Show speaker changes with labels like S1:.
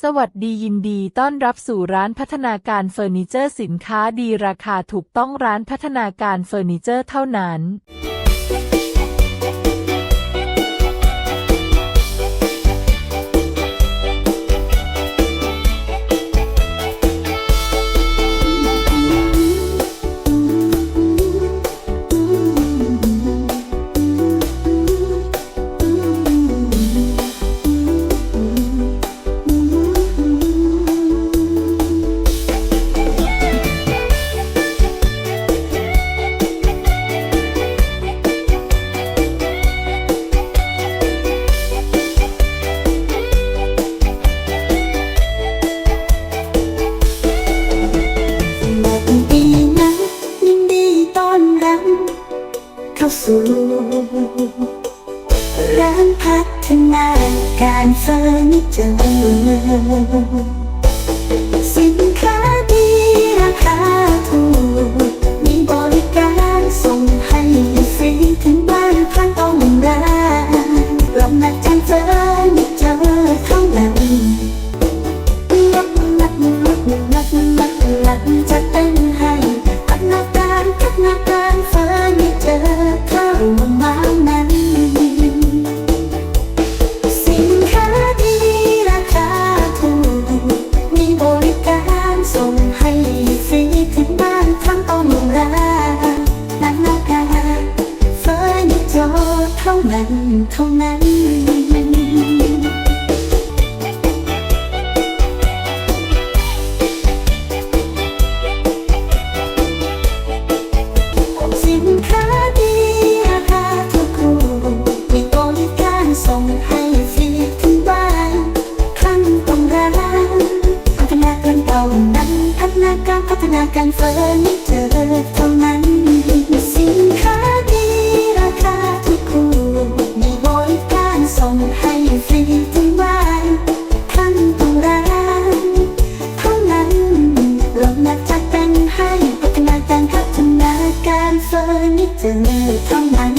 S1: สวัสดียินดีต้อนรับสู่ร้านพัฒนาการเฟอร์นิเจอร์สินค้าดีราคาถูกต้องร้านพัฒนาการเฟอร์นิเจอร์เท่านั้น
S2: เข้าสู่ร้านพัฒนาการเฟอร์นิเจอร์สินค้าดีราคาถูก มีบริการส่งให้ฟรีถึงบ้านพันต้องร้านเรานัดกันเฟอร์นิเจอร์เท่านั้นนักนักนักนักนักจะเต้น นั้นเท่านั้นสินค้าดีราคาถูกถูกมีบริการส่งให้ฟรีถึงบ้านครั้งต้องร้านพัฒนาการเก่านั้นพัฒนาการพัฒนาการเฟอร์นิเจอร์เท่านั้นสินค้า จะมือทำไม